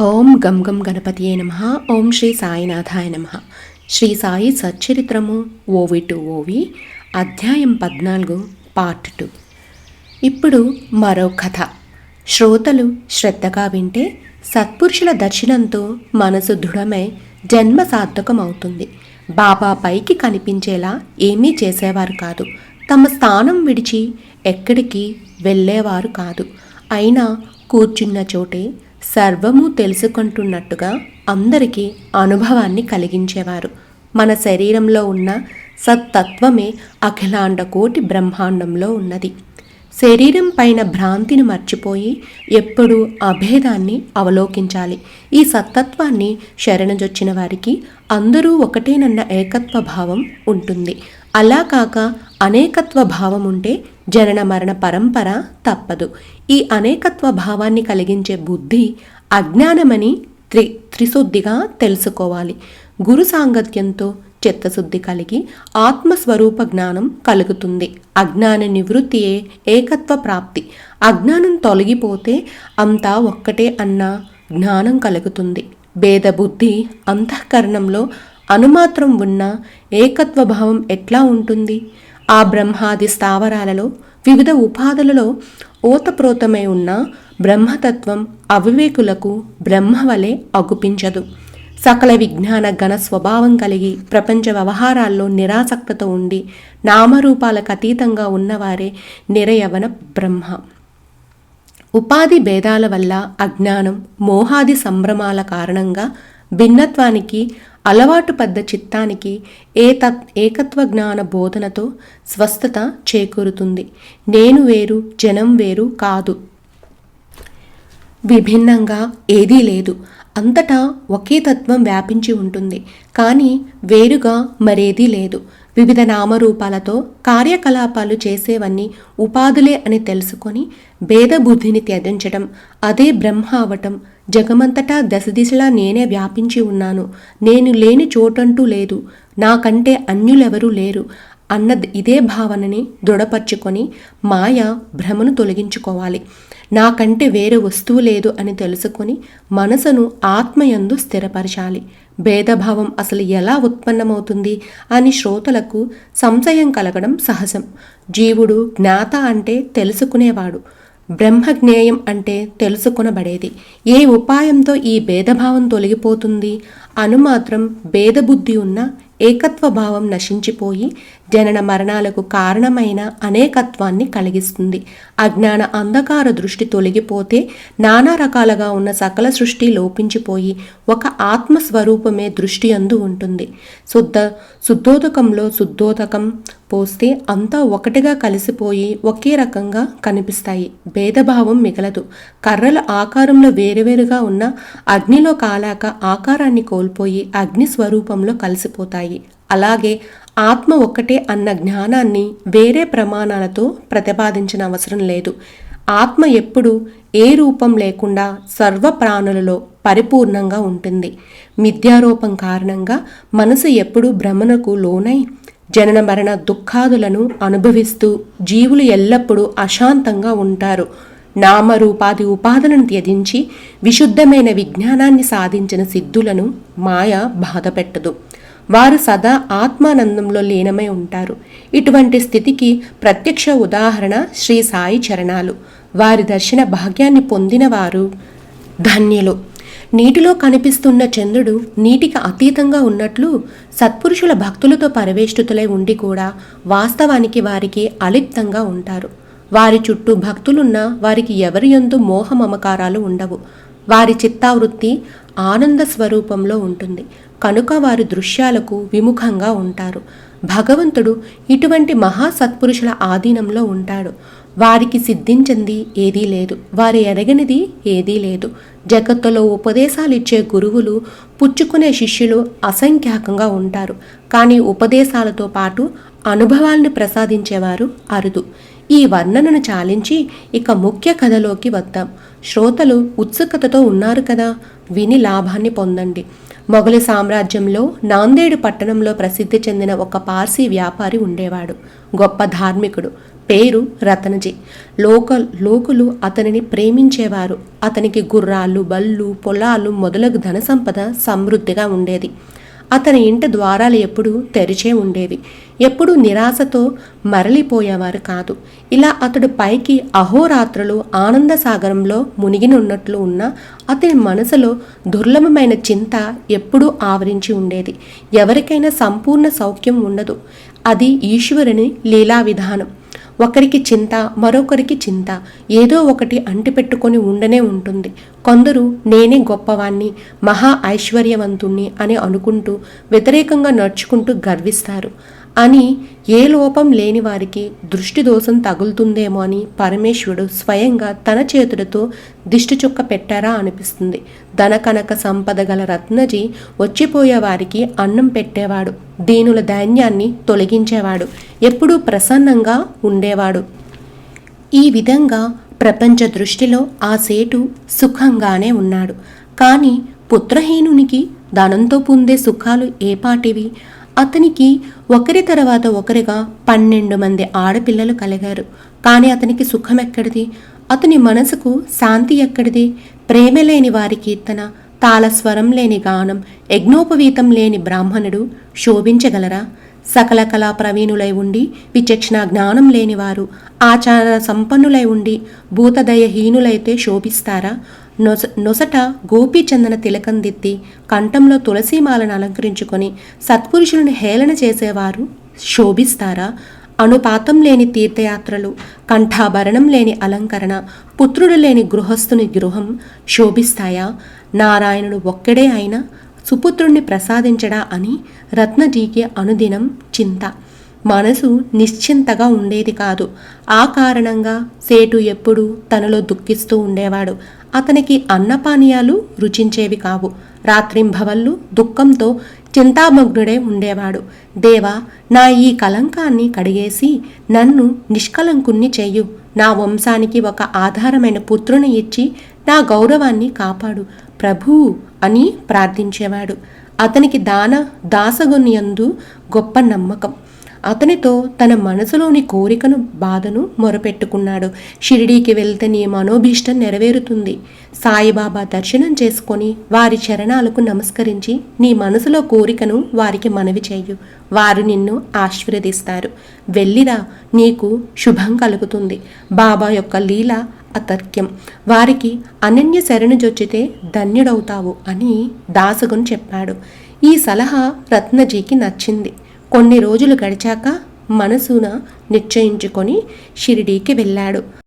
ఓం గం గం గణపతియే నమ. ఓం శ్రీ సాయినాథాయ నమ. శ్రీ సాయి సచ్చరిత్రము ఓవి టు ఓవి అధ్యాయం పద్నాలుగు పార్ట్ టూ. ఇప్పుడు మరో కథ. శ్రోతలు శ్రద్ధగా వింటే సత్పురుషుల దర్శనంతో మనసు దృఢమై జన్మ సార్థకమవుతుంది. బాబా పైకి కనిపించేలా ఏమీ చేసేవారు కాదు. తమ స్థానం విడిచి ఎక్కడికి వెళ్ళేవారు కాదు. అయినా కూర్చున్న చోటే సర్వము తెలుసుకుంటున్నట్టుగా అందరికీ అనుభవాన్ని కలిగించేవారు. మన శరీరంలో ఉన్న సత్తత్వమే అఖిలాండ కోటి బ్రహ్మాండంలో ఉన్నది. శరీరం పైన భ్రాంతిని మర్చిపోయి ఎప్పుడూ అభేదాన్ని అవలోకించాలి. ఈ సత్తత్వాన్ని శరణజొచ్చిన వారికి అందరూ ఒకటేనన్న ఏకత్వ భావం ఉంటుంది. అలా కాక అనేకత్వ భావం ఉంటే జనన మరణ పరంపర తప్పదు. ఈ అనేకత్వ భావాన్ని కలిగించే బుద్ధి అజ్ఞానమని త్రి త్రిశుద్ధిగా తెలుసుకోవాలి. గురు సాంగత్యంతో చిత్తశుద్ధి కలిగి ఆత్మస్వరూప జ్ఞానం కలుగుతుంది. అజ్ఞాన నివృత్తియే ఏకత్వ ప్రాప్తి. అజ్ఞానం తొలగిపోతే అంతా ఒక్కటే అన్న జ్ఞానం కలుగుతుంది. భేదబుద్ధి అంతఃకరణంలో అనుమాత్రం ఉన్న ఏకత్వ భావం ఎట్లా ఉంటుంది? ఆ బ్రహ్మాది స్థావరాలలో వివిధ ఉపాధులలో ఓతప్రోతమై ఉన్న బ్రహ్మతత్వం అవివేకులకు బ్రహ్మ వలె అగుపించదు. సకల విజ్ఞాన గణ స్వభావం కలిగి ప్రపంచ వ్యవహారాల్లో నిరాసక్తతో ఉండి నామరూపాలకు అతీతంగా ఉన్నవారే నిరయవన బ్రహ్మ. ఉపాధి భేదాల వల్ల అజ్ఞానం మోహాది సంభ్రమాల కారణంగా భిన్నత్వానికి అలవాటు పడ్డ చిత్తానికి ఏ తత్ ఏకత్వ జ్ఞాన బోధనతో స్వస్థత చేకూరుతుంది. నేను వేరు జనం వేరు కాదు. విభిన్నంగా ఏదీ లేదు. అంతటా ఒకే తత్వం వ్యాపించి ఉంటుంది. కానీ వేరుగా మరేదీ లేదు. వివిధ నామరూపాలతో కార్యకలాపాలు చేసేవన్నీ ఉపాధులే అని తెలుసుకొని భేదబుద్ధిని త్యజించడం అదే బ్రహ్మ అవటం జగమంతటా దశ దిశలా నేనే వ్యాపించి ఉన్నాను. నేను లేని చోటంటూ లేదు. నాకంటే అన్యులెవరూ లేరు అన్న ఇదే భావనని దృఢపరుచుకొని మాయ భ్రమను తొలగించుకోవాలి. నాకంటే వేరే వస్తువు లేదు అని తెలుసుకొని మనసును ఆత్మయందు స్థిరపరచాలి. భేదభావం అసలు ఎలా ఉత్పన్నమవుతుంది అని శ్రోతలకు సంశయం కలగడం సహజం. జీవుడు జ్ఞాత అంటే తెలుసుకునేవాడు. బ్రహ్మజ్ఞేయం అంటే తెలుసుకొనబడేది. ఏ ఉపాయంతో ఈ భేదభావం తొలగిపోతుంది? అనుమాత్రం భేదబుద్ధి ఉన్న ఏకత్వ భావం నశించిపోయి జనన మరణాలకు కారణమైన అనేకత్వాన్ని కలిగిస్తుంది. అజ్ఞాన అంధకార దృష్టి తొలగిపోతే నానా రకాలుగా ఉన్న సకల సృష్టి లోపించిపోయి ఒక ఆత్మస్వరూపమే దృష్టి అందు ఉంటుంది. శుద్ధ శుద్ధోదకంలో శుద్ధోదకం పోస్తే అంతా ఒకటిగా కలిసిపోయి ఒకే రకంగా కనిపిస్తాయి. భేదభావం మిగలదు. కర్రల ఆకారంలో వేరువేరుగా ఉన్న అగ్నిలో కాలాక ఆకారాన్ని కోల్పోయి అగ్ని స్వరూపంలో కలిసిపోతాయి. అలాగే ఆత్మ ఒక్కటే అన్న జ్ఞానాన్ని వేరే ప్రమాణాలతో ప్రతిపాదించిన అవసరం లేదు. ఆత్మ ఎప్పుడు ఏ రూపం లేకుండా సర్వ ప్రాణులలో పరిపూర్ణంగా ఉంటుంది. మిథ్యారూపం కారణంగా మనసు ఎప్పుడూ భ్రమణకు లోనై జనన మరణ దుఃఖాదులను అనుభవిస్తూ జీవులు ఎల్లప్పుడూ అశాంతంగా ఉంటారు. నామరూపాది ఉపాధులను త్యజించి విశుద్ధమైన విజ్ఞానాన్ని సాధించిన సిద్ధులను మాయ బాధపెట్టదు. వారు సదా ఆత్మానందంలో లీనమై ఉంటారు. ఇటువంటి స్థితికి ప్రత్యక్ష ఉదాహరణ శ్రీ సాయి చరణాలు. వారి దర్శన భాగ్యాన్ని పొందినవారు ధన్యులు. నీటిలో కనిపిస్తున్న చంద్రుడు నీటికి అతీతంగా ఉన్నట్లు సత్పురుషుల భక్తులతో పరివేష్టితులై ఉండి కూడా వాస్తవానికి వారికి అలిప్తంగా ఉంటారు. వారి చుట్టూ భక్తులున్న వారికి ఎవరి ఎందు మోహ మమకారాలు ఉండవు. వారి చిత్తావృత్తి ఆనంద స్వరూపంలో ఉంటుంది. కనుక వారి దృశ్యాలకు విముఖంగా ఉంటారు. భగవంతుడు ఇటువంటి మహా సత్పురుషుల ఆధీనంలో ఉంటాడు. వారికి సిద్ధించింది ఏదీ లేదు. వారి ఎరగనిది ఏదీ లేదు. జగత్తులో ఉపదేశాలు ఇచ్చే గురువులు పుచ్చుకునే శిష్యులు అసంఖ్యాకంగా ఉంటారు. కానీ ఉపదేశాలతో పాటు అనుభవాల్ని ప్రసాదించేవారు అరుదు. ఈ వర్ణనను చాలించి ఇక ముఖ్య కథలోకి వద్దాం. శ్రోతలు ఉత్సుకతతో ఉన్నారు కదా? విని లాభాన్ని పొందండి. మొఘల సామ్రాజ్యంలో నాందేడు పట్టణంలో ప్రసిద్ధి చెందిన ఒక పార్సీ వ్యాపారి ఉండేవాడు. గొప్ప ధార్మికుడు. పేరు రతనజీ. లోక లోకులు అతనిని ప్రేమించేవారు. అతనికి గుర్రాలు బళ్ళు పొలాలు మొదలగు ధన సంపద సమృద్ధిగా ఉండేది. అతని ఇంటి ద్వారాలు ఎప్పుడూ తెరిచే ఉండేవి. ఎప్పుడూ నిరాశతో మరలిపోయేవారు కాదు. ఇలా అతడు పైకి అహోరాత్రులు ఆనంద సాగరంలో మునిగినున్నట్లు ఉన్న అతని మనసులో దుర్లభమైన చింత ఎప్పుడూ ఆవరించి ఉండేది. ఎవరికైనా సంపూర్ణ సౌఖ్యం ఉండదు. అది ఈశ్వరుని లీలా విధానం ఒకరికి చింత మరొకరికి చింత. ఏదో ఒకటి అంటిపెట్టుకొని ఉండనే ఉంటుంది. కొందరు నేనే గొప్పవాణ్ణి మహా ఐశ్వర్యవంతుణ్ణి అని అనుకుంటూ వ్యతిరేకంగా నడుచుకుంటూ గర్విస్తారు. అని ఏ లోపం లేని వారికి దృష్టి దోషం తగులుతుందేమో అని పరమేశ్వరుడు స్వయంగా తన చేతులతో దిష్టి చుక్క పెట్టారా అనిపిస్తుంది. ధన కనక సంపద గల రత్నజీ వచ్చిపోయే వారికి అన్నం పెట్టేవాడు. దీనుల ధాన్యాన్ని తొలగించేవాడు. ఎప్పుడూ ప్రసన్నంగా ఉండేవాడు. ఈ విధంగా ప్రపంచ దృష్టిలో ఆ సేటు సుఖంగానే ఉన్నాడు. కానీ పుత్రహీనునికి ధనంతో పొందే సుఖాలు ఏపాటివి అతనికి ఒకరి తర్వాత ఒకరిగా పన్నెండు మంది ఆడపిల్లలు కలిగారు. కానీ అతనికి సుఖం ఎక్కడిది? అతని మనసుకు శాంతి ఎక్కడిది? ప్రేమ లేని వారి కీర్తన తాళస్వరం లేని గానం యజ్ఞోపవీతం లేని బ్రాహ్మణుడు శోభించగలరా? సకల కళా ప్రవీణులై ఉండి విచక్షణ జ్ఞానం లేనివారు ఆచార సంపన్నులై ఉండి భూతదయహీనులైతే శోభిస్తారా? నొస నొసట గోపీచందన తిలకం దిత్తి కంఠంలో తులసీమాలను అలంకరించుకొని సత్పురుషులను హేళన చేసేవారు శోభిస్తారా? అనుపాతం లేని తీర్థయాత్రలు కంఠాభరణం లేని అలంకరణ పుత్రుడు లేని గృహస్థుని గృహం శోభిస్తాయా? నారాయణుడు ఒక్కడే అయినా సుపుత్రుణ్ణి ప్రసాదించడా అని రత్నజీకి అనుదినం చింత. మనసు నిశ్చింతగా ఉండేది కాదు. ఆ కారణంగా సేటు ఎప్పుడూ తనలో దుఃఖిస్తూ ఉండేవాడు. అతనికి అన్నపానీయాలు రుచించేవి కావు. రాత్రింభవళ్ళు దుఃఖంతో చింతామగ్నుడే ఉండేవాడు. దేవా నా ఈ కలంకాన్ని కడిగేసి నన్ను నిష్కలంకుణ్ణి చెయ్యు నా వంశానికి ఒక ఆధారమైన పుత్రుని ఇచ్చి నా గౌరవాన్ని కాపాడు. ప్రభూ అని ప్రార్థించేవాడు. అతనికి దాన దాసగునియందు గొప్ప నమ్మకం. అతనితో తన మనసులోని కోరికను బాధను మొరపెట్టుకున్నాడు. షిరిడీకి వెళ్తే నీ మనోభీష్టం నెరవేరుతుంది. సాయిబాబా దర్శనం చేసుకొని వారి చరణాలకు నమస్కరించి నీ మనసులో కోరికను వారికి మనవి చెయ్యు వారు నిన్ను ఆశీర్వదిస్తారు. వెళ్ళిరా నీకు శుభం కలుగుతుంది. బాబా యొక్క లీల అతర్క్యం. వారికి అనన్య శరణుజొచ్చితే ధన్యుడవుతావు అని దాసగును చెప్పాడు. ఈ సలహా రత్నజీకి నచ్చింది. కొన్ని రోజులు గడిచాక మనసున నిశ్చయించుకొని షిరిడీకి వెళ్ళాడు.